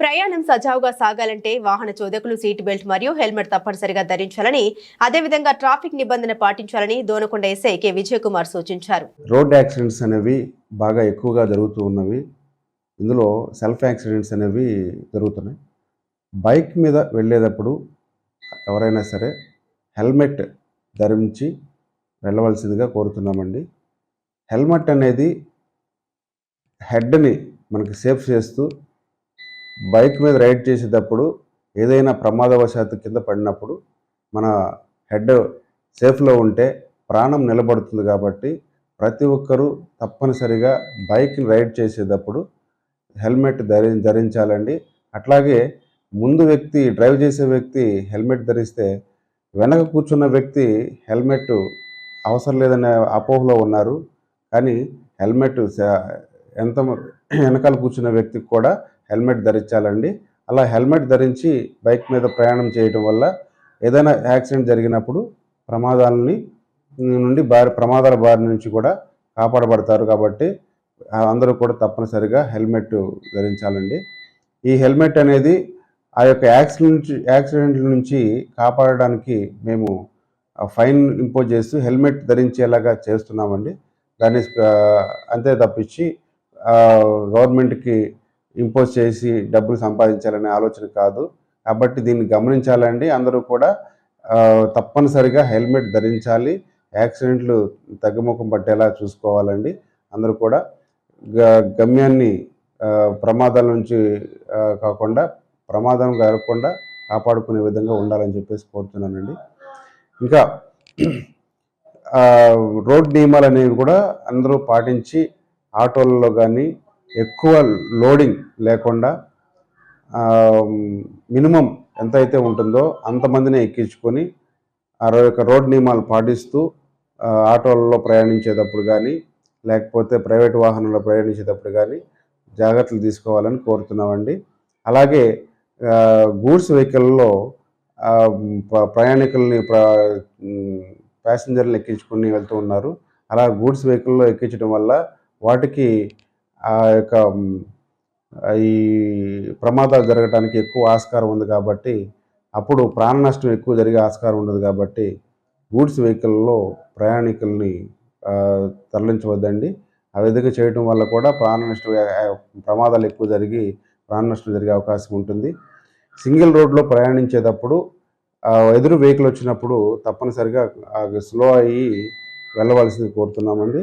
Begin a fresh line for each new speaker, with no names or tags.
ప్రయాణం సజావుగా సాగాలంటే వాహన చోదకులు సీట్ బెల్ట్ మరియు హెల్మెట్ తప్పనిసరిగా ధరించాలని అదేవిధంగా ట్రాఫిక్ నిబంధన పాటించాలని దోనకొండ ఎస్ఐ కె. విజయ్ కుమార్ సూచించారు.
రోడ్ యాక్సిడెంట్స్ అనేవి బాగా ఎక్కువగా జరుగుతూ ఉన్నవి. ఇందులో సెల్ఫ్ యాక్సిడెంట్స్ అనేవి జరుగుతున్నాయి. బైక్ మీద వెళ్ళేటప్పుడు ఎవరైనా సరే హెల్మెట్ ధరించి వెళ్ళవలసిందిగా కోరుతున్నామండి. హెల్మెట్ అనేది హెడ్ని మనకి సేఫ్ చేస్తూ బైక్ మీద రైడ్ చేసేటప్పుడు ఏదైనా ప్రమాదవశాత్తు కింద పడినప్పుడు మన హెడ్ సేఫ్లో ఉంటే ప్రాణం నిలబడుతుంది కాబట్టి ప్రతి ఒక్కరూ తప్పనిసరిగా బైక్ని రైడ్ చేసేటప్పుడు హెల్మెట్ ధరి ధరించాలండి. అట్లాగే ముందు వ్యక్తి డ్రైవ్ చేసే వ్యక్తి హెల్మెట్ ధరిస్తే వెనక కూర్చున్న వ్యక్తి హెల్మెట్ అవసరం లేదనే అపోహలో ఉన్నారు. కానీ హెల్మెట్ ఎంత వెనకాల కూర్చున్న వ్యక్తికి కూడా హెల్మెట్ ధరించాలండి. అలా హెల్మెట్ ధరించి బైక్ మీద ప్రయాణం చేయటం వల్ల ఏదైనా యాక్సిడెంట్ జరిగినప్పుడు ప్రమాదాలని నుండి బారి ప్రమాదాల బారి నుంచి కూడా కాపాడబడతారు కాబట్టి అందరూ కూడా తప్పనిసరిగా హెల్మెట్ ధరించాలండి. ఈ హెల్మెట్ అనేది ఆ యొక్క యాక్సిడెంట్ యాక్సిడెంట్ల నుంచి కాపాడడానికి మేము ఫైన్ ఇంపోజ్ చేస్తూ హెల్మెట్ ధరించేలాగా చేస్తున్నామండి. దాన్ని అంతే తప్పించి గవర్నమెంట్కి ఇంపోజ్ చేసి డబ్బులు సంపాదించాలనే ఆలోచన కాదు. కాబట్టి దీన్ని గమనించాలండి. అందరూ కూడా తప్పనిసరిగా హెల్మెట్ ధరించాలి. యాక్సిడెంట్లు తగ్గుముఖం పట్టేలా చూసుకోవాలండి. అందరూ కూడా గ- గమ్యాన్ని ప్రమాదాల నుంచి కాకుండా ప్రమాదం కాకుండా కాపాడుకునే విధంగా ఉండాలని చెప్పేసి కోరుతున్నానండి. ఇంకా రోడ్ నియమాలు అనేవి కూడా అందరూ పాటించి ఆటోలలో కానీ ఎక్కువ లోడింగ్ లేకుండా ఆ, మినిమం ఎంతైతే ఉంటుందో అంతమందినే ఎక్కించుకొని ఆ యొక్క రోడ్ నియమాలు పాటిస్తూ ఆటోలలో ప్రయాణించేటప్పుడు కానీ లేకపోతే ప్రైవేట్ వాహనంలో ప్రయాణించేటప్పుడు కానీ జాగ్రత్తలు తీసుకోవాలని కోరుతున్నామండి. అలాగే గూడ్స్ వెహికల్లో ప్ర- ప్రయాణికుల్ని ప్యాసింజర్లు ఎక్కించుకుని వెళ్తూ ఉన్నారు. అలా గూడ్స్ వెహికల్లో ఎక్కించడం వల్ల వాటికి ఆ యొక్క ఈ ప్రమాదాలు జరగడానికి ఎక్కువ ఆస్కారం ఉంది కాబట్టి అప్పుడు ప్రాణ నష్టం ఎక్కువ జరిగే ఆస్కారం ఉండదు కాబట్టి గూడ్స్ వెహికల్లో ప్రయాణికుల్ని తరలించవద్దండి. ఆ విధంగా చేయడం వల్ల కూడా ప్రాణ నష్టం ప్రమాదాలు ఎక్కువ జరిగి ప్రాణ నష్టం జరిగే అవకాశం ఉంటుంది. సింగిల్ రోడ్లో ప్రయాణించేటప్పుడు ఎదురు వెహికల్ వచ్చినప్పుడు తప్పనిసరిగా స్లో అయ్యి వెళ్ళవలసింది కోరుతున్నామండి.